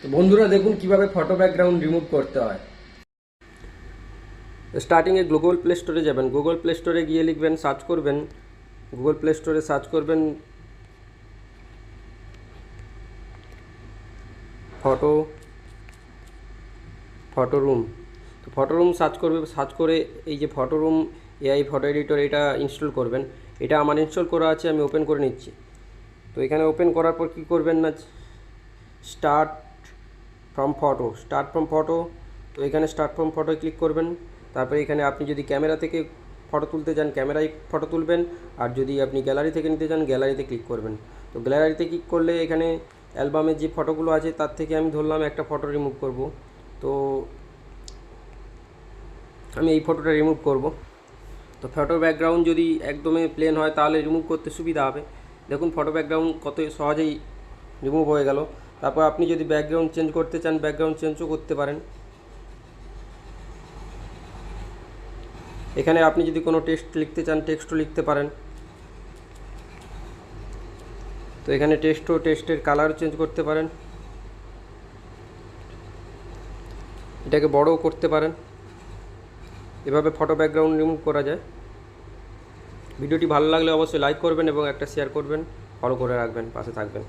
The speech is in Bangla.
তো বন্ধুরা দেখুন কীভাবে ফটো ব্যাকগ্রাউন্ড রিমুভ করতে হয়। স্টার্টিংয়ে গুগল প্লে স্টোরে যাবেন। গুগল প্লে স্টোরে গিয়ে লিখবেন সার্চ করবেন। গুগল প্লে স্টোরে সার্চ করবেন ফটো ফটো রুম তো ফটো রুম সার্চ করবে সার্চ করে এই যে photo room AI photo editor এটা ইনস্টল করবেন। এটা আমার ইনস্টল করা আছে, আমি ওপেন করে নিচ্ছি। তো এখানে ওপেন করার পর কী করবেন না start from photo start from photo তো এখানে স্টার্ট ফ্রম ফটোয় ক্লিক করবেন। তারপরে এখানে আপনি যদি ক্যামেরা থেকে ফটো তুলতে চান ক্যামেরায় ফটো তুলবেন। আর যদি আপনি গ্যালারি থেকে নিতে চান গ্যালারিতে ক্লিক করবেন। তো গ্যালারিতে ক্লিক করলে এখানে অ্যালবামের যে ফটোগুলো আছে, তার থেকে আমি ধরলাম একটা ফটো রিমুভ করব। তো আমি এই ফটোটা রিমুভ করব। তো ফটো ব্যাকগ্রাউন্ড যদি একদমই প্লেন হয়, তাহলে রিমুভ করতে সুবিধা হবে। দেখুন ফটো ব্যাকগ্রাউন্ড কত সহজেই রিমুভ হয়ে গেল। তারপর আপনি যদি ব্যাকগ্রাউন্ড চেঞ্জ করতে চান ব্যাকগ্রাউন্ড চেঞ্জও করতে পারেন। এখানে আপনি যদি কোনো টেক্সট লিখতে চান টেক্সটও লিখতে পারেন। তো এখানে টেক্সটও টেক্সটের কালারও চেঞ্জ করতে পারেন। এটাকে বড়ও করতে পারেন। এভাবে ফটো ব্যাকগ্রাউন্ড রিমুভ করা যায়। ভিডিওটি ভালো লাগলে অবশ্যই লাইক করবেন এবং একটা শেয়ার করবেন। ফলো করে রাখবেন, পাশে থাকবেন।